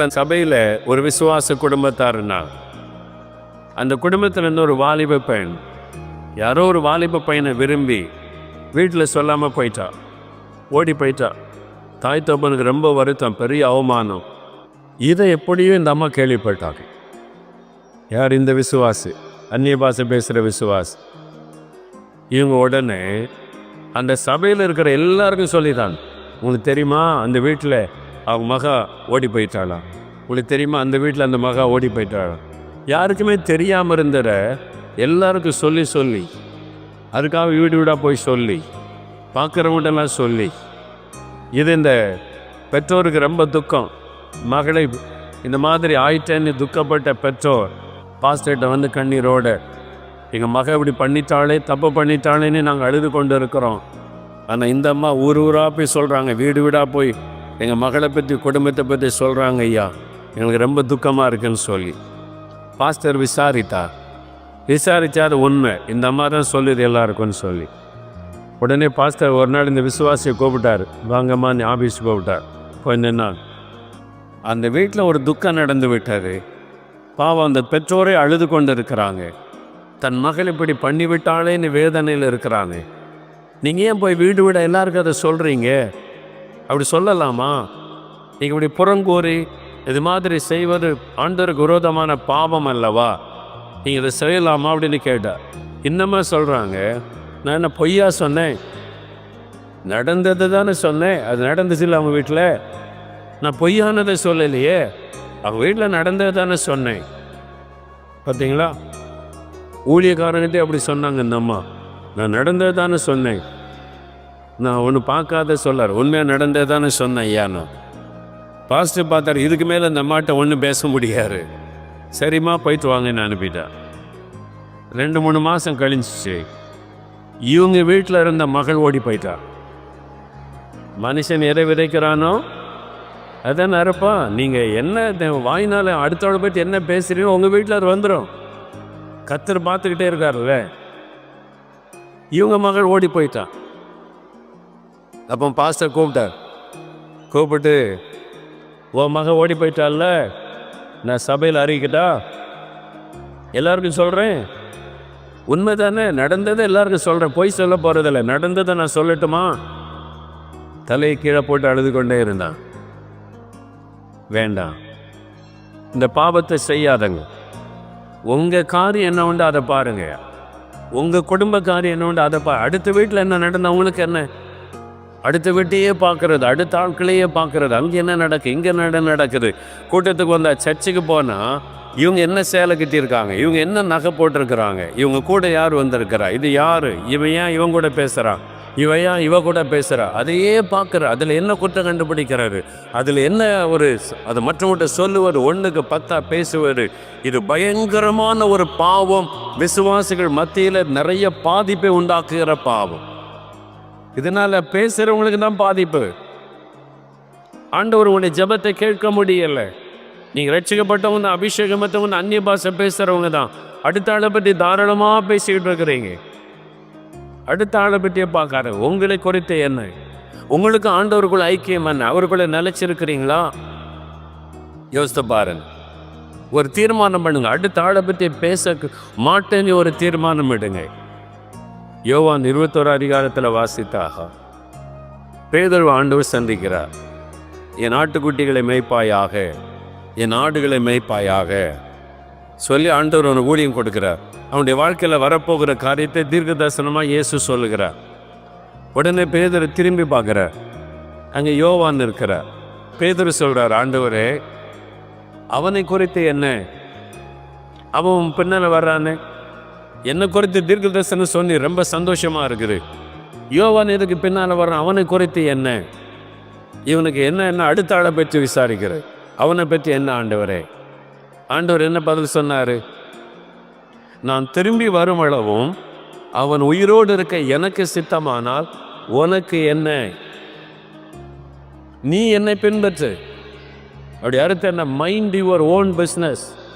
பாருங்கள் சபையில் ஒரு விசுவாச குடும்பத்தாருன்னா அந்த குடும்பத்தில் இருந்து ஒரு வாலிப பையன் யாரோ ஒரு வாலிப பையனை விரும்பி வீட்டில் சொல்லாமல் போயிட்டா ஓடி போயிட்டா. தாய் தப்பனுக்கு ரொம்ப வருத்தம் பெரிய அவமானம். இதை எப்படியும் இந்த அம்மா கேள்விப்பட்டாங்க. யார் இந்த விசுவாசு? அந்நிய பாஷை பேசுகிற விசுவாஸ் இவங்க உடனே அந்த சபையில் இருக்கிற எல்லாருக்கும் சொல்லிட்டாங்க உங்களுக்கு தெரியுமா? அந்த வீட்டில் அவங்க மகா ஓடி போயிட்டாளாம். உங்களுக்கு தெரியுமா அந்த வீட்டில் அந்த மகா ஓடி போயிட்டாளாம். யாருக்குமே தெரியாமல் இருந்தத எல்லாருக்கும் சொல்லி சொல்லி அதுக்காக வீடு வீடாக போய் சொல்லி பார்க்குறவங்கள்டெல்லாம் சொல்லி இது இந்த பெற்றோருக்கு ரொம்ப துக்கம். மகளை இந்த மாதிரி ஆயிட்டேன்னு துக்கப்பட்ட பெற்றோர் பாஸ்டர்கிட்ட வந்து கண்ணீரோட எங்கள் மக இப்படி பண்ணிட்டாளே தப்பு பண்ணிட்டாளேன்னு நாங்கள் அழுது கொண்டு இருக்கிறோம். ஆனால் இந்த அம்மா ஊர் ஊராக போய் சொல்கிறாங்க வீடு வீடாக போய் எங்கள் மகளை பற்றி குடும்பத்தை பற்றி சொல்கிறாங்க ஐயா. எங்களுக்கு ரொம்ப துக்கமாக இருக்குன்னு சொல்லி. பாஸ்டர் விசாரித்தா. விசாரித்தா அது உண்மை. இந்த அம்மா தான் சொல்லுது எல்லாருக்கும்னு சொல்லி. உடனே பாஸ்டர் ஒரு நாள் இந்த விசுவாசியை கூப்பிட்டார். வாங்கம்மா நீ ஆஃபீஸ் கூப்பிட்டார் கொஞ்சம் நின்னான் அந்த வீட்டில் ஒரு துக்கம் நடந்து விட்டார் பாவம் அந்த பெற்றோரே அழுது கொண்டு இருக்கிறாங்க தன் மகள் இப்படி பண்ணிவிட்டாளேன்னு வேதனையில் இருக்கிறாங்க. நீங்கள் ஏன் போய் வீடு வீட எல்லாருக்கும் அதை சொல்கிறீங்க அப்படி சொல்லலாமா? நீங்கள் இப்படி புறங்கூறி இது மாதிரி செய்வது ஆண்டருக்கு விரோதமான பாவம் அல்லவா? நீங்கள் இதை செய்யலாமா அப்படின்னு கேட்டார் இன்னமே சொல்கிறாங்க நான் என்ன பொய்யா சொன்னேன்? நடந்தது தானே சொன்னேன். அது நடந்துச்சுல்ல அவங்க வீட்டில் நான் பொய்யானதை சொல்லலையே. அவங்க வீட்டில் நடந்தது தானே சொன்னேன். பார்த்தீங்களா ஊழியக்காரங்கிட்டே அப்படி சொன்னாங்க இந்த அம்மா. நான் நடந்தது தானே சொன்னேன். நான் ஒன்று பார்க்காத சொல்லார். உண்மையாக நடந்தே தானே சொன்னேன் ஐயா பாஸ்டர் பார்த்தாரு இதுக்கு மேலே இந்த அம்மாட்ட ஒன்றும் பேச முடியாது. சரிம்மா போயிட்டு வாங்கன்னு அனுப்பிட்டேன் ரெண்டு மூணு மாதம் கழிஞ்சிச்சு. இவங்க வீட்டில் இருந்த மகள் ஓடி போயிட்டா. மனுஷன் எதை விதைக்கிறானோ அதான் அறப்பா. நீங்கள் என்ன வாய்னால அடுத்தோட போயிட்டு என்ன பேசுகிறீங்களோ உங்கள் வீட்டில் அது வந்துடும் கத்தர் பார்த்துக்கிட்டே இருக்காருல்ல. இவங்க மகள் ஓடி போயிட்டான் அப்போ பாஸ்டர் கூப்பிட்டார். கூப்பிட்டு உன் மக ஓடி போயிட்டால்ல? நான் சபையில் அறிவிக்கட்டா? எல்லாருக்கும் சொல்கிறேன் உண்மை தானே நடந்ததை எல்லாருக்கும் சொல்கிறேன் பொய் சொல்ல போகிறதில்ல நடந்ததை நான் சொல்லட்டுமா? தலையை கீழே போட்டு அழுது கொண்டே இருந்தான். வேண்டாம். இந்த பாவத்தை செய்யாதங்க. உங்கள் காரியம் என்ன உண்டு அதை பாருங்க. உங்கள் குடும்ப காரியம் என்ன உண்டு அதை பா அடுத்த வீட்டில் என்ன நடந்தது அவங்களுக்கு என்ன? அடுத்த வீட்டையே பார்க்கறது அடுத்த ஆட்களையே பார்க்கறது. அங்கே என்ன நடக்கு? இங்கே நட நடக்குது. கூட்டத்துக்கு வந்தால் சர்ச்சுக்கு போனால் இவங்க என்ன சேலை கட்டியிருக்காங்க? இவங்க என்ன நகை போட்டிருக்கிறாங்க? இவங்க கூட யார் வந்திருக்கிறா? இது யார்? இவன் ஏன் இவன் கூட பேசுகிறான் இவன் ஏன் இவ கூட பேசுகிறா அதையே பார்க்குற அதில் என்ன குற்றம் கண்டுபிடிக்கிறாரு அதில் என்ன ஒரு அது மற்றவங்கள்ட்ட சொல்லுவார் ஒன்றுக்கு பத்தா பேசுவார் இது பயங்கரமான ஒரு பாவம். விசுவாசிகள் மத்தியில் நிறைய பாதிப்பை உண்டாக்குகிற பாவம். இதனால பேசுறவங்களுக்கு தான் பாதிப்பு. ஆண்டவர் உன்னை ஜெபத்தை கேட்க முடியல. நீங்கள் ரட்சிக்கப்பட்டவங்க தான் அபிஷேகம் மற்றவங்க அந்நிய பாஷை பேசுறவங்க தான். அடுத்த ஆளை பற்றி தாராளமாக பேசிக்கிட்டு இருக்கிறீங்க. அடுத்த ஆளை பற்றியே பார்க்காரு உங்களை குறித்து என்ன? உங்களுக்கு ஆண்டவருக்குள்ள ஐக்கியம் என்ன? அவருக்குள்ள நிலைச்சிருக்கிறீங்களா? யோசித்து பாருங்க. ஒரு தீர்மானம் பண்ணுங்க. அடுத்த ஆளை பற்றி பேச மாட்டேன்னு ஒரு தீர்மானம் எடுங்க. யோவான் இருபத்தோரு அதிகாரத்தில் வாசித்தாக பேதர் ஆண்டவர் சந்திக்கிறார். என் ஆட்டுக்குட்டிகளை மேய்ப்பாயாக என் ஆடுகளை மேய்ப்பாயாக. சொல்லி ஆண்டவர் ஒன்று ஊழியம் கொடுக்கிறார். அவனுடைய வாழ்க்கையில் வரப்போகிற காரியத்தை தீர்க்க தரிசனமாக இயேசு சொல்லுகிறார். உடனே பேதர் திரும்பி பார்க்குறார். அங்கே யோவான் இருக்கிறார் பேதர் சொல்கிறார் ஆண்டவரே அவனை குறித்து என்ன? அவன் பின்னால் வர்றானே. என்னை குறித்து தீர்க்க தரிசனம் சொன்னி ரொம்ப சந்தோஷமாக இருக்குது. யோவான் இதுக்கு பின்னால் வர்றான்? அவனை குறித்து என்ன? இவனுக்கு என்ன என்ன அடுத்த ஆளை பற்றி விசாரிக்கிற அவனை பற்றி என்ன ஆண்டவரே? ஆண்டவர் என்ன பதில் சொன்னார்? நான் திரும்பி வரும் அளவும் அவன் உயிரோடு இருக்க எனக்கு சித்தமானால் உனக்கு என்ன? நீ என்னை பின்பற்று. அப்படி அடுத்து என்ன? Mind your own business